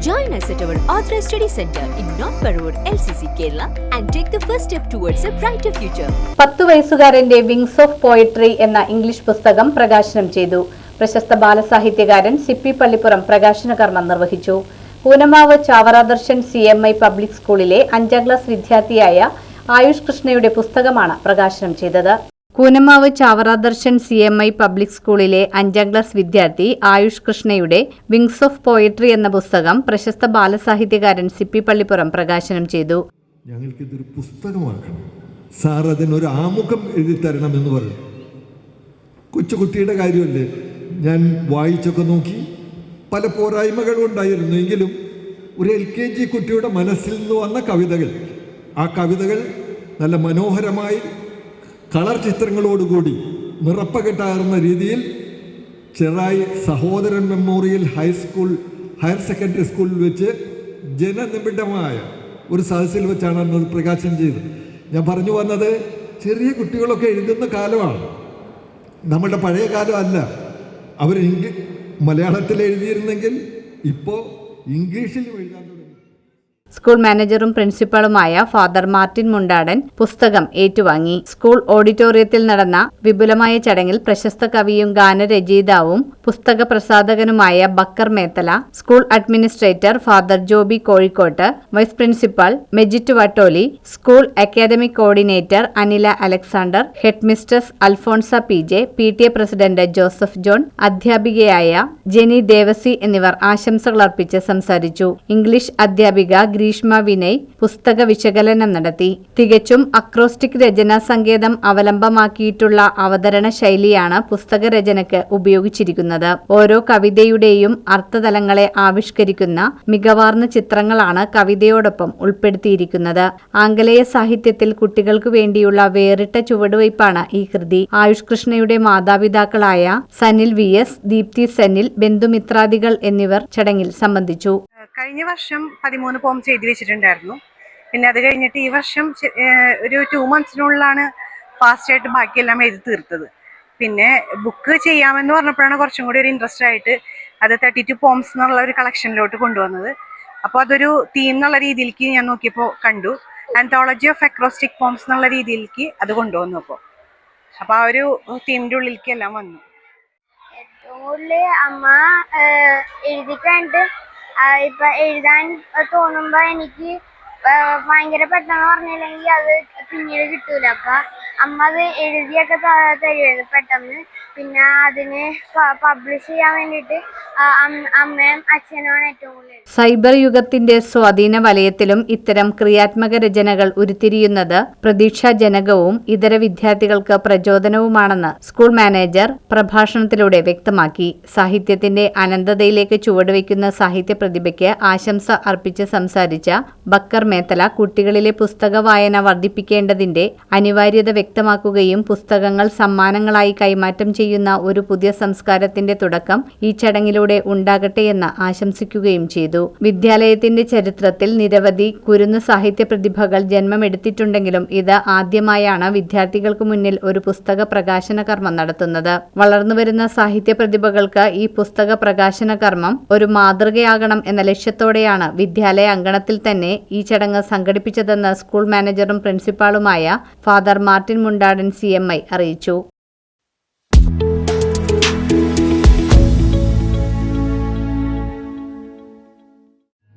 Join us at our Authorized Study Center in North Parur, LCC, Kerala, and take the first step towards a brighter future. പത്തു വയസ്സുകാരന്റെ wings of poetry എന്ന English പുസ്തകം പ്രകാശനം ചെയ്തു. പ്രശസ്ത ബാലസാഹിത്യകാരൻ Sippy Pallippuram പ്രകാശന കർമ്മം നിർവഹിച്ചു. Poonamavu Chavaradarshan C M I public സ്കൂളിലെ അഞ്ചാം ക്ലാസ് വിദ്യാർത്ഥിയായ ആയുഷ് കൃഷ്ണയുടെ പുസ്തകമാണ് പ്രകാശനം ചെയ്തത്. Koonamavu Chavaradarshan C M I public സ്കൂളിലെ അഞ്ചാം ക്ലാസ് വിദ്യാർത്ഥി ആയുഷ് കൃഷ്ണയുടെ വിങ്സ് ഓഫ് പോയട്രി എന്ന പുസ്തകം പ്രശസ്ത ബാലസാഹിത്യകാരൻ സി പി പള്ളിപ്പുറം പ്രകാശനം ചെയ്തു. ഞങ്ങൾക്കിതൊരു പുസ്തകമാക്കണം. സാർ അതിനൊരു ആമുഖം എഴുതി തരണം എന്ന് പറഞ്ഞു. കൊച്ചുകുട്ടിയുടെ കാര്യമല്ലേ? ഞാൻ വായിച്ചൊക്കെ നോക്കി പല പോരായ്മകളും ഉണ്ടായിരുന്നു എങ്കിലും ഒരു എൽ കെ ജി കുട്ടിയുടെ മനസ്സിൽ നിന്ന് വന്ന കവിതകൾ. ആ കവിതകൾ നല്ല മനോഹരമായി കളർ ചിത്രങ്ങളോടുകൂടി നിറപ്പകിട്ടാർന്ന രീതിയിൽ ചെറായി സഹോദരൻ മെമ്മോറിയൽ ഹൈസ്കൂൾ ഹയർ സെക്കൻഡറി സ്കൂളിൽ വെച്ച് ജനനിബിഡമായ ഒരു സദസ്സിൽ വെച്ചാണ് അന്ന് പ്രകാശനം ചെയ്തത്. ഞാൻ പറഞ്ഞു വന്നത് ചെറിയ കുട്ടികളൊക്കെ എഴുതുന്ന കാലമാണ്. നമ്മുടെ പഴയ കാലമല്ല അവർ ഇംഗ്ലീ മലയാളത്തിൽ എഴുതിയിരുന്നെങ്കിൽ ഇപ്പോൾ ഇംഗ്ലീഷിലും എഴുതാൻ സ്കൂൾ മാനേജറും പ്രിൻസിപ്പളുമായ ഫാദർ മാർട്ടിൻ മുണ്ടാടൻ പുസ്തകം ഏറ്റുവാങ്ങി. സ്കൂൾ ഓഡിറ്റോറിയത്തിൽ നടന്ന വിപുലമായ ചടങ്ങിൽ പ്രശസ്ത കവിയും ഗാനരചയിതാവും പുസ്തക പ്രസാധകനുമായ Bakkar Methala school administrator father Joby Kozhikkottu vice principal Mejit Vattoli school academic coordinator Anila Alexander headmistress Alphonsa P J P T A president Joseph John അധ്യാപികയായ ജെനി ദേവസി എന്നിവർ ആശംസകൾ അർപ്പിച്ച് സംസാരിച്ചു. ഇംഗ്ലീഷ് അധ്യാപിക ഗ്രീഷ്മ വിനയ് പുസ്തക വിശകലനം നടത്തി. തികച്ചും അക്രോസ്റ്റിക് രചനാ സങ്കേതം അവലംബമാക്കിയിട്ടുള്ള അവതരണ ശൈലിയാണ് പുസ്തക രചനയ്ക്ക് ഉപയോഗിച്ചിരിക്കുന്നത്. ഓരോ കവിതയുടെയും അർത്ഥതലങ്ങളെ ആവിഷ്കരിക്കുന്ന മികവാർന്ന ചിത്രങ്ങളാണ് കവിതയോടൊപ്പം ഉൾപ്പെടുത്തിയിരിക്കുന്നത്. ആംഗലേയ സാഹിത്യത്തിൽ കുട്ടികൾക്ക് വേണ്ടിയുള്ള വേറിട്ട ചുവടുവയ്പ്പാണ് ഈ കൃതി. ആയുഷ് കൃഷ്ണയുടെ മാതാപിതാക്കളായ സനിൽ വി എസ് ദീപ്തി സനിൽ ബന്ധുമിത്രാദികൾ എന്നിവർ ചടങ്ങിൽ സംബന്ധിച്ചു. കഴിഞ്ഞ വർഷം പതിമൂന്ന് പോംസ് എഴുതി വെച്ചിട്ടുണ്ടായിരുന്നു. പിന്നെ അത് കഴിഞ്ഞിട്ട് ഈ വർഷം ഒരു ടു മന്ത്സിനുള്ളിലാണ് ഫാസ്റ്റായിട്ട് ബാക്കിയെല്ലാം എഴുതി തീർത്തത്. പിന്നെ ബുക്ക് ചെയ്യാമെന്ന് പറഞ്ഞപ്പോഴാണ് കുറച്ചും കൂടി ഒരു ഇൻട്രസ്റ്റ് ആയിട്ട് അത് തേർട്ടി ടു പോംസ് എന്നുള്ള ഒരു കളക്ഷനിലോട്ട് കൊണ്ടുവന്നത്. അപ്പോൾ അതൊരു തീം എന്നുള്ള രീതിയിലേക്ക് ഞാൻ നോക്കിയപ്പോൾ കണ്ടു. ആന്തോളജി ഓഫ് അക്രോസ്റ്റിക് പോംസ് എന്നുള്ള രീതിയിലേക്ക് അത് കൊണ്ടുവന്നു അപ്പോൾ അപ്പോൾ ആ ഒരു തീമിന്റെ ഉള്ളിലേക്ക് എല്ലാം വന്നു. ഏറ്റവും കൂടുതൽ അമ്മ എഴുതി ആഹ് ഇപ്പൊ എഴുതാൻ തോന്നുമ്പോ എനിക്ക് ഭയങ്കര പെട്ടെന്ന് പറഞ്ഞില്ലെങ്കിൽ അത് പിന്നീട് കിട്ടൂല. അപ്പൊ അമ്മ അത് എഴുതിയൊക്കെ തരുമായിരുന്നു പെട്ടെന്ന്. പിന്നെ അതിനെ പബ്ലിഷ് ചെയ്യാൻ വേണ്ടിയിട്ട് അമ്മ- അമ്മയും അച്ഛനുമാണ് ഏറ്റവും കൂടുതൽ. സൈബർ യുഗത്തിന്റെ സ്വാധീന വലയത്തിലും ഇത്തരം ക്രിയാത്മക രചനകൾ ഉരുത്തിരിയുന്നത് പ്രതീക്ഷാജനകവും ഇതര വിദ്യാർത്ഥികൾക്ക് പ്രചോദനവുമാണെന്ന് സ്കൂൾ മാനേജർ പ്രഭാഷണത്തിലൂടെ വ്യക്തമാക്കി. സാഹിത്യത്തിന്റെ അനന്തതയിലേക്ക് ചുവടുവെക്കുന്ന സാഹിത്യ പ്രതിഭയ്ക്ക് ആശംസ അർപ്പിച്ച് സംസാരിച്ച ബക്കർ മേത്തല കുട്ടികളിലെ പുസ്തക വായന വർദ്ധിപ്പിക്കേണ്ടതിന്റെ അനിവാര്യത വ്യക്തമാക്കുകയും പുസ്തകങ്ങൾ സമ്മാനങ്ങളായി കൈമാറ്റം ചെയ്യുന്ന ഒരു പുതിയ സംസ്കാരത്തിന്റെ തുടക്കം ഈ ചടങ്ങിലൂടെ ഉണ്ടാകട്ടെയെന്ന് ആശംസിക്കുകയും ചെയ്തു. വിദ്യാലയത്തിന്റെ ചരിത്രത്തിൽ നിരവധി കുരുന്ന് സാഹിത്യ പ്രതിഭകൾ ജന്മമെടുത്തിട്ടുണ്ടെങ്കിലും ഇത് ആദ്യമായാണ് വിദ്യാർത്ഥികൾക്ക് മുന്നിൽ ഒരു പുസ്തക പ്രകാശന കർമ്മം നടത്തുന്നത്. വളർന്നുവരുന്ന സാഹിത്യ പ്രതിഭകൾക്ക് ഈ പുസ്തക പ്രകാശന കർമ്മം ഒരു മാതൃകയാകണം എന്ന ലക്ഷ്യത്തോടെയാണ് വിദ്യാലയ അങ്കണത്തിൽ തന്നെ ഈ ചടങ്ങ് സംഘടിപ്പിച്ചതെന്ന് സ്കൂൾ മാനേജറും പ്രിൻസിപ്പാളുമായ ഫാദർ മാർട്ടിൻ മുണ്ടാടൻ സി അറിയിച്ചു